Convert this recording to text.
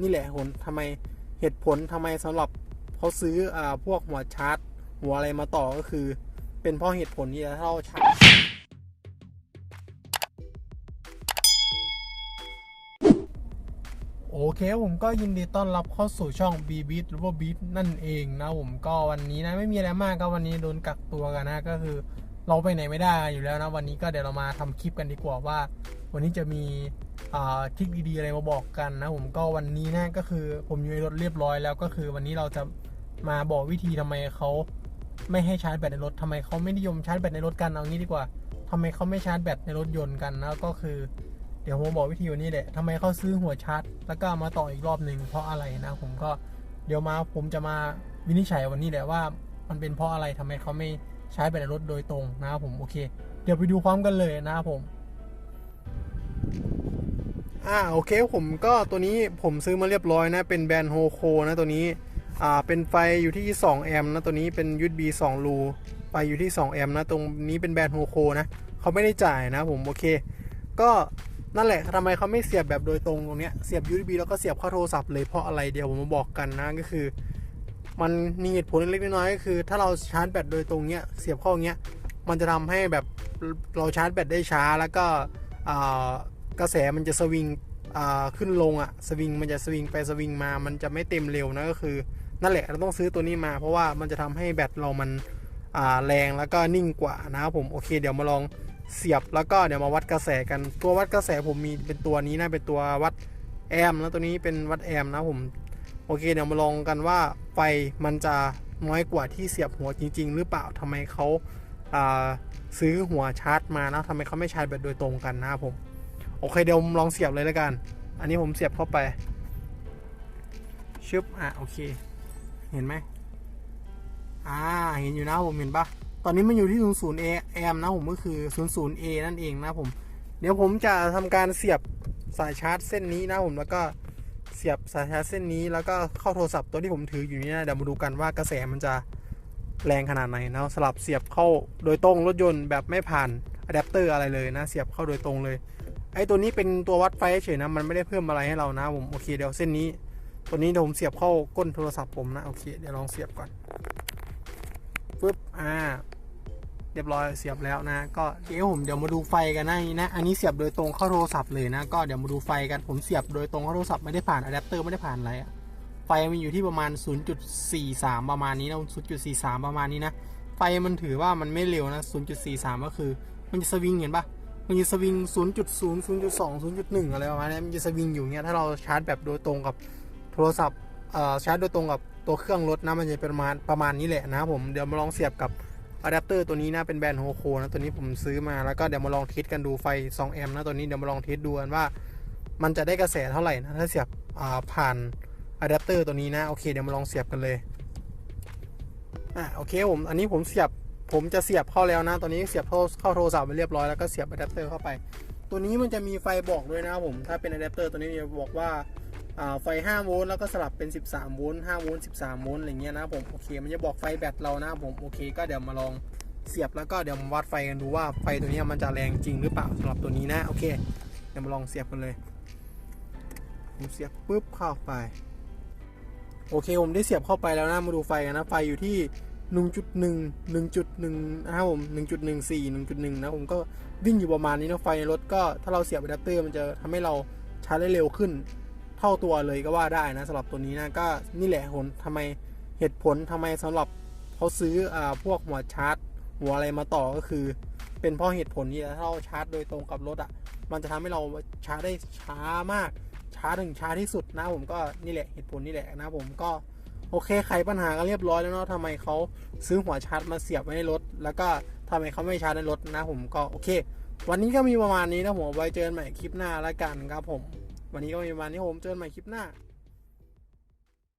นี่แหละผลทำไมเหตุผลทำไมสำหรับเขาซื้ออ่พวกหัวชาร์จ หัวอะไรมาต่อก็คือ เป็นเพราะเหตุผลนี้แหละถ้าเราชาร์จโอเคผมก็ยินดีต้อนรับเข้าสู่ช่อง b b e a t หรือว่า Beat นั่นเองนะผมก็วันนี้นะไม่มีอะไรมากก็วันนี้โดนกักตัวกันนะก็คือ เราไปไหนไม่ได้อยู่แล้วนะวันนี้ก็เดี๋ยวเรามาทำคลิปกันดีกว่าว่า วันนี้จะมีทริคดีๆอะไรมาบอกกันนะผมก็วันนี้นะก็คือผมอยู่ในรถเรียบร้อยแล้วก็คือวันนี้เราจะมาบอกวิธีทำไมเขาไม่ให้ชาร์จแบตในรถทำไมเขาไม่นิยมชาร์จแบตในรถกันเอางี้ดีกว่าทำไมเขาไม่ชาร์จแบตในรถยนต์กันนะก็คือเดี๋ยวผมบอกวิธีวันนี้แหละทำไมเขาซื้อหัวชาร์จแล้วก็มาต่ออีกรอบหนึ่งเพราะอะไรนะผมก็เดี๋ยวมาผมจะมาวินิจฉัยวันนี้แหละว่า มันเป็นเพราะอะไรทำไมเขาไม่ ใช้แบตในรถโดยตรงนะครับผมโอเค เดี๋ยวไปดูพร้อมกันเลยนะครับผมอ่าโอเคผมก็ตัวนี้ผมซื้อมาเรียบร้อยนะ เป็นแบรนด์โฮโคนะตัวนี้อ่าเป็นไฟอยู่ที่ 2 แอมป์นะตัวนี้เป็น USB 2รูไฟอยู่ที่ 2 แอมป์นะตรงนี้เป็นแบรนด์โฮโคนะเขาไม่ได้จ่ายนะผมโอเค ก็นั่นแหละทำไมเขาไม่เสียบแบบโดยตรงตรงเนี้ยเสียบ USB แล้วก็เสียบเข้าโทรศัพท์เลยเพราะอะไรเดี๋ยวผมมาบอกกันนะก็คือ มันมีเหตุผลเล็กน้อยก็คือ ถ้าเราชาร์จแบตโดยตรงเนี้ยเสียบเข้าอเงี้ยมันจะทำให้แบบเราชาร์จแบตได้ช้าแล้วก็กระแสมันจะสวิงขึ้นลงอะสวิงมันจะสวิงไปสวิงมา มันจะไม่เต็มเร็วนะก็คือ นั่นแหละเราต้องซื้อตัวนี้มา เพราะว่ามันจะทำให้แบตเรามันแรงแล้วก็นิ่งกว่านะครับผมโอเค เดี๋ยวมาลองเสียบแล้วก็เดี๋ยวมาวัดกระแสกันตัววัดกระแสผมมีเป็นตัวนี้นะเป็นตัววัดแอมป์นะตัวนี้เป็นวัดแอมนะผม โอเคเดี๋ยวมาลองกันว่าไฟมันจะน้อยกว่าที่เสียบหัวจริง ๆ หรือเปล่าทำไมเขาอ่าซื้อหัวชาร์จมานะทำไมเขาไม่ชาร์จแบตโดยตรงกันนะครับผมโอเคเดี๋ยวลองเสียบเลยแล้วกัน อันนี้ผมเสียบเข้าไปชึบอะโอเค เห็นไหมอ่าเห็นอยู่นะผมเห็นปะตอนนี้มันอยู่ที่ 00 a แอมนะผมก็คือ 00 a นั่นเองนะผม เดี๋ยวผมจะทำการเสียบสายชาร์จเส้นนี้นะผมแล้วก็ เสียบสายชาร์จเส้นนี้แล้วก็เข้าโทรศัพท์ตัวที่ผมถืออยู่นี่นะเดี๋ยวมาดูกันว่ากระแสมันจะแรงขนาดไหนนะสลับเสียบเข้าโดยตรงรถยนต์แบบไม่ผ่านอะแดปเตอร์อะไรเลยนะเสียบเข้าโดยตรงเลยไอ้ตัวนี้เป็นตัววัดไฟเฉยนะมันไม่ได้เพิ่มอะไรให้เรานะผมโอเคเดี๋ยวเส้นนี้ ตัวนี้เดี๋ยวผมเสียบเข้าก้นโทรศัพท์ผมนะโอเคเดี๋ยวลองเสียบก่อนปึ๊บอ่า เรียบร้อยเสียบแล้วนะก็เดี๋ยวผมเดี๋ยวมาดูไฟกันนะนะ อันนี้เสียบโดยตรงเข้าโทรศัพท์เลยนะ ก็เดี๋ยวมาดูไฟกันผมเสียบโดยตรงเข้าโทรศัพท์ไม่ได้ผ่านอะแดปเตอร์ไม่ได้ผ่านอะไรไฟมันอยู่ที่ประมาณ 0.43 ประมาณนี้นะ0.43 ประมาณนี้นะไฟมันถือว่ามันไม่เร็วนะ 0.43 ก็คือ มันจะสวิงเห็นปะมันจะสวิง 0.0 0.2 0.1 อะไรประมาณนี้มันจะสวิงอยู่เงี้ยถ้าเราชาร์จแบบโดยตรงกับโทรศัพท์ชาร์จโดยตรงกับตัวเครื่องรถนะมันจะประมาณประมาณนี้แหละนะผมเดี๋ยวมาลองเสียบกับ อะแดปเตอร์ตัวนี้นะเป็นแบรนด์โฮโคนะตัวนี้ผมซื้อมาแล้วก็เดี๋ยวมาลองเทสกันดูไฟ2แอมป์นะตัวนี้เดี๋ยวมาลองเทสดูกันว่า มันจะได้กระแสเท่าไหร่นะถ้าเสียบผ่านอะแดปเตอร์ตัวนี้นะโอเคเดี๋ยวมาลองเสียบกันเลยอะโอเคผมอันนี้ผมเสียบผมจะเสียบเข้าแล้วนะตัวนี้เสียบเข้าเข้าโทรศัพท์ไปเรียบร้อยแล้วก็เสียบอะแดปเตอร์เข้าไป ตัวนี้มันจะมีไฟบอกด้วยนะผมถ้าเป็นอะแดปเตอร์ตัวนี้จะบอกว่า ไฟ 5 โวลต์แล้วก็สลับเป็น 13 โวลต์ 5 โวลต์ 13 โวลต์อะไรเงี้ยนะผมโอเค มันจะบอกไฟแบตเรานะผมโอเค ก็เดี๋ยวมาลองเสียบแล้วก็เดี๋ยวมาวัดไฟกันดูว่าไฟตัวนี้มันจะแรงจริงหรือเปล่าสำหรับตัวนี้นะโอเคเดี๋ยวมาลองเสียบกันเลยผมเสียบปุ๊บเข้าไป โอเคผมได้เสียบเข้าไปแล้วนะมาดูไฟกันนะไฟอยู่ที่1.1 1.1นะครับผม1.14 1.1นะผมก็วิ่งอยู่ประมาณนี้นะไฟในรถก็ถ้าเราเสียบอะแดปเตอร์มันจะทำให้เราชาร์จได้เร็วขึ้น ท่าตัวเลยก็ว่าได้นะสำหรับตัวนี้นะก็นี่แหละผลทำไมเหตุผลทำไมสำหรับเขาซื้ออ่าพวกหัวชาร์จ หัวอะไรมาต่อก็คือ เป็นเพราะเหตุผลนี้แหละถ้าเราชาร์จโดยตรงกับรถอะมันจะทำให้เราชาร์จได้ช้ามากช้าถึงช้าที่สุดนะผมก็นี่แหละเหตุผลนี่แหละนะผมก็โอเคไขปัญหากันเรียบร้อยแล้วเนาะทำไมเขาซื้อหัวชาร์จมาเสียบไว้ในรถ แล้วก็ทำไมเขาไม่ชาร์จในรถนะผมก็โอเค วันนี้ก็มีประมาณนี้นะผมไว้เจอกันใหม่คลิปหน้าแล้วกันครับผม วันนี้ก็มีประมาณนี้ผมเจอกันใหม่คลิปหน้า